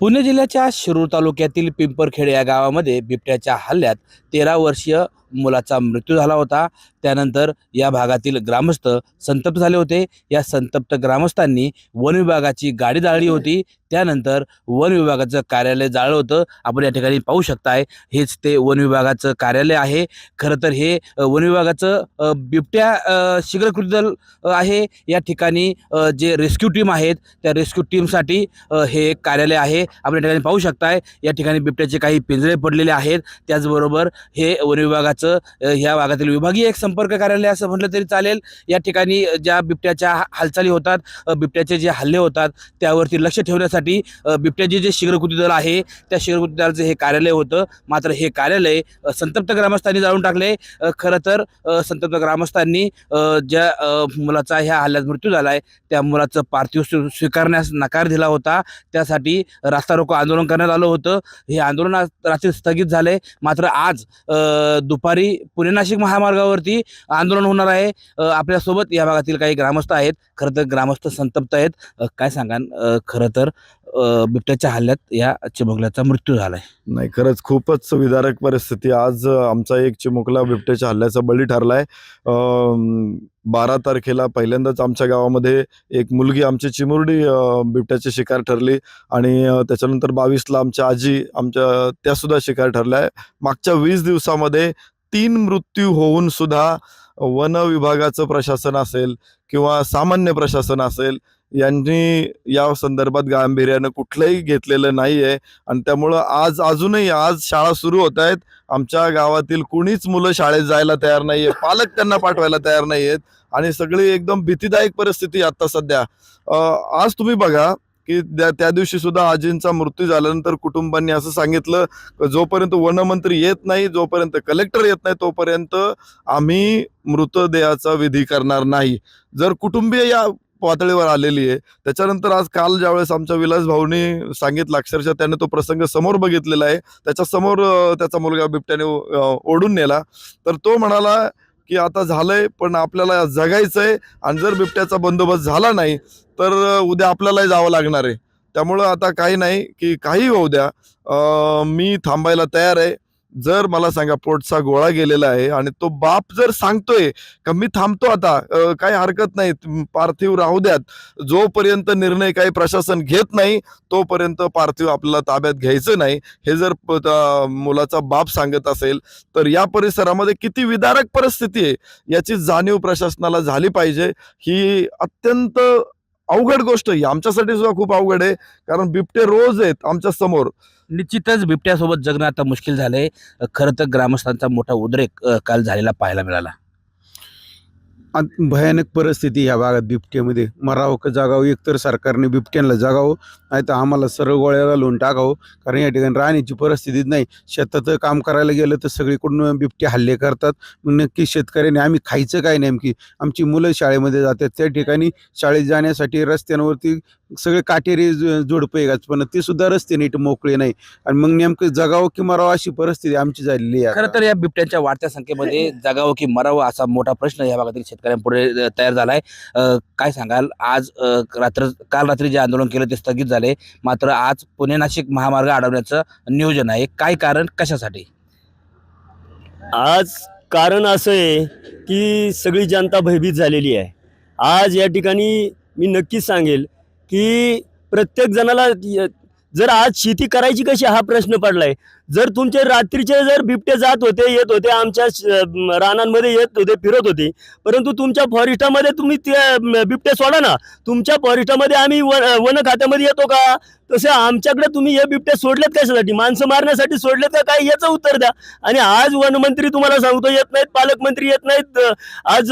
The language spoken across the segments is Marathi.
पुणे जिल्ह्याच्या शिरूर तालुक्यातील पिंपरखेड या गावामध्ये बिबट्याच्या हल्ल्यात तेरा वर्षीय मुलाचा मृत्यू झाला होता. त्यानंतर या भागातील ग्रामस्थ संतप्त झाले होते. या संतप्त ग्रामस्थांनी वन विभागाची गाडी जाळली होती. त्यानंतर वन विभागाचं कार्यालय जाळलं होतं. आपण या ठिकाणी पाहू शकताय हेच ते वन विभागाचं कार्यालय आहे. खरं तर हे वन विभागाचं बिबट्या शीघ्रकृती दल आहे. या ठिकाणी जे रेस्क्यू टीम आहेत त्या रेस्क्यू टीमसाठी हे एक कार्यालय आहे. आपण या ठिकाणी पाहू शकताय या ठिकाणी बिबट्याचे काही पिंजरे पडलेले आहेत. त्याचबरोबर हे वन विभागाचं याचं ह्या भागातील विभागीय एक संपर्क कार्यालय असं म्हटलं तरी चालेल. या ठिकाणी ज्या बिबट्याच्या हा- हालचाली होतात बिबट्याचे जे हल्ले होतात त्यावरती लक्ष ठेवण्यासाठी बिबट्याचे जे शीघ्रकृती दल आहे त्या शीघ्रकृती दलाचं हे कार्यालय होतं. मात्र हे कार्यालय संतप्त ग्रामस्थांनी जाळून टाकले खरं तर संतप्त ग्रामस्थांनी ज्या मुलाचा ह्या हल्ल्यात मृत्यू झाला आहे त्या मुलाचं पार्थिव स्वी- स्वीकारण्यास नकार दिला होता. त्यासाठी रास्ता रोको आंदोलन करण्यात आलं होतं. हे आंदोलन रात्री स्थगित झाले मात्र आज दुपार दुपारी पुणे नाशिक महामार्गावरती आंदोलन होणार आहे. आपल्यासोबत या भागातील काही ग्रामस्थ आहेत. खरं तर ग्रामस्थ संतप्त आहेत. काय सांगा खरं तर बिबट्याच्या हल्ल्यात या चिमुकल्याचा मृत्यू झालाय. नाही खरंच खूपच विदारक परिस्थिती. आज आमचा एक चिमुकला बिबट्याच्या हल्ल्याचा बळी ठरलाय. बारा तारखेला पहिल्यांदाच आमच्या गावामध्ये एक मुलगी आमची चिमुरडी बिबट्याची शिकार ठरली आणि त्याच्यानंतर बावीसला आमच्या आजी आमच्या त्यासुद्धा शिकार ठरल्या. मागच्या वीस दिवसामध्ये तीन मृत्यू होऊन सुद्धा वन विभागाचं प्रशासन असेल किंवा सामान्य प्रशासन असेल यांनी या संदर्भात गांभीर्यानं कुठलंही घेतलेलं नाही आहे आणि त्यामुळं आज अजूनही आज शाळा सुरू होत आहेत. आमच्या गावातील कुणीच मुलं शाळेत जायला तयार नाहीये. पालक त्यांना पाठवायला तयार नाही आहेत आणि सगळी एकदम भीतीदायक परिस्थिती आता सध्या. आज तुम्ही बघा की त्या त्या दिवशी सुद्धा आजींचा मृत्यू झाल्यानंतर कुटुंबांनी असं सांगितलं की जोपर्यंत वनमंत्री येत नाही जोपर्यंत कलेक्टर येत नाही तोपर्यंत आम्ही मृतदेहाचा विधी करणार नाही. जर कुटुंबीय या पातळीवर आलेली आहे त्याच्यानंतर आज काल ज्यावेळेस आमच्या विलास भाऊनी सांगितलं अक्षरशः त्याने तो प्रसंग समोर बघितलेला आहे. त्याच्यासमोर त्याचा मुलगा बिबट्याने ओढून नेला. तर तो म्हणाला की आता झालंय पण आपल्याला जगायचं आहे आणि जर बिबट्याचा बंदोबस्त झाला नाही तर उद्या आपल्यालाही जावं लागणार आहे. त्यामुळं आता काही नाही की काही होऊ द्या. मी थांबायला तयार आहे. जर मला सांगा पोटचा गोळा गेलेला आहे आणि तो बाप जर सांगतोय का मी थांबतो आता काही हरकत नाही पार्थिव राहू द्यात. जोपर्यंत निर्णय काही प्रशासन घेत नाही तोपर्यंत पार्थिव आपल्याला ताब्यात घ्यायचं नाही. हे जर मुलाचा बाप सांगत असेल तर या परिसरामध्ये किती विदारक परिस्थिती आहे याची जाणीव प्रशासनाला झाली पाहिजे. ही अत्यंत अवघड गोष्ट आहे. आमच्यासाठी सुद्धा खूप अवघड आहे कारण बिबटे रोज आहेत आमच्यासमोर. निश्चितच बिबट्यासोबत जगणं आता मुश्किल झालंय. खरं तर ग्रामस्थांचा मोठा उद्रेक काल झालेला पाहायला मिळाला. भयानक परिस्थिती ह्या भागात बिबट्यामध्ये. मरावं का जागावं? एकतर सरकारने बिबट्यांना जगावं नाही तर आम्हाला सरळ गोळ्याला लोन टाकावं. कारण या ठिकाणी राहण्याची परिस्थितीच नाही. शेतात काम करायला गेलं तर सगळीकडून बिबटे हल्ले करतात. मग नक्की शेतकऱ्याने आम्ही खायचं काय नेमकी? आमची मुलं शाळेमध्ये जातात. त्या ठिकाणी शाळेत जाण्यासाठी रस्त्यांवरती सगळे काटेरी ज- जोडपं आहे पण ते सुद्धा रस्ते नीट मोकळे नाही. आणि मग नेमकं जगावं की मरावं अशी परिस्थिती आमची झालेली आहे. खरं तर या बिबट्यांच्या वाढत्या संख्येमध्ये जगावं की मरावं असा मोठा प्रश्न या भागातील शेतकऱ्यांपुढे तयार झालाय. आहे काय सांगाल? आज रात्र काल रात्री जे आंदोलन केलं ते स्थगित झाले. मात्र आज पुणे नाशिक महामार्ग अडवण्याचं नियोजन आहे. काय कारण? कशासाठी? आज कारण असं आहे की सगळी जनता भयभीत झालेली आहे. आज या ठिकाणी मी नक्कीच सांगेल की प्रत्येक जणाला जर आज शेती करायची कशी हा प्रश्न पडलाय. जर तुमचे रात्रीचे जर बिबटे जात होते येत होते आमच्या रानांमध्ये येत होते फिरत होते परंतु तुमच्या फॉरेस्टामध्ये तुम्ही ते बिबटे सोडा ना. तुमच्या फॉरेस्टामध्ये आम्ही वन वन खात्यामध्ये येतो का? तसे आमच्याकडे तुम्ही हे बिबटे सोडलेत कशासाठी? माणसं मारण्यासाठी सोडलेत का काय? याचं उत्तर द्या. आणि आज वनमंत्री तुम्हाला सांगतो येत नाहीत पालकमंत्री येत नाहीत आज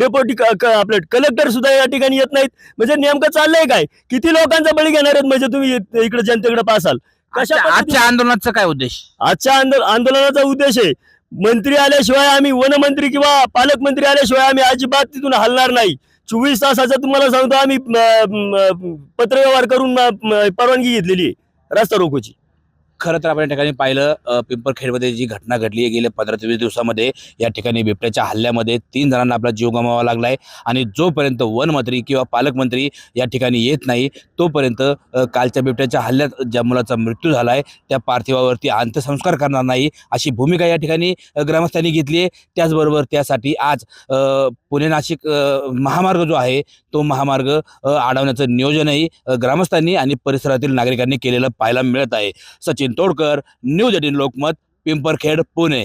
डेप्युटी आपले कलेक्टर सुद्धा या ठिकाणी येत नाहीत. म्हणजे नेमकं चाललंय काय? किती लोकांचा बळी घेणार आहेत? म्हणजे तुम्ही इकडे जनतेकडे पासाल. कशा आजच्या आंदोलनाचा काय उद्देश? आजच्या आंदोल आंदोलनाचा उद्देश आहे मंत्री आल्याशिवाय आम्ही वनमंत्री किंवा पालकमंत्री आल्याशिवाय आम्ही अजिबात तिथून हलणार नाही. चोवीस तासाचा तुम्हाला सांगतो आम्ही पत्रव्यवहार करून परवानगी घेतलेली आहे रस्ता रोकोची. खरं तर आपण या ठिकाणी पाहिलं पिंपरखेडमध्ये जी घटना घडली आहे गेल्या पंधरा ते वीस दिवसामध्ये या ठिकाणी बिबट्याच्या हल्ल्यामध्ये तीन जणांना आपला जीव गमावा लागला आहे आणि जोपर्यंत वनमंत्री किंवा पालकमंत्री या ठिकाणी येत नाही तोपर्यंत कालच्या बिबट्याच्या हल्ल्यात ज्या मुलाचा मृत्यू झाला आहे त्या पार्थिवावरती अंत्यसंस्कार करणार नाही अशी भूमिका या ठिकाणी ग्रामस्थांनी घेतली आहे. त्याचबरोबर त्यासाठी आज पुणे नाशिक महामार्ग जो आहे तो महामार्ग अडवण्याचं नियोजनही ग्रामस्थांनी आणि परिसरातील नागरिकांनी केलेलं पाहायला मिळत आहे. Sachin Sachin Todkar news eighteen Lokmat Pimparkhed Pune.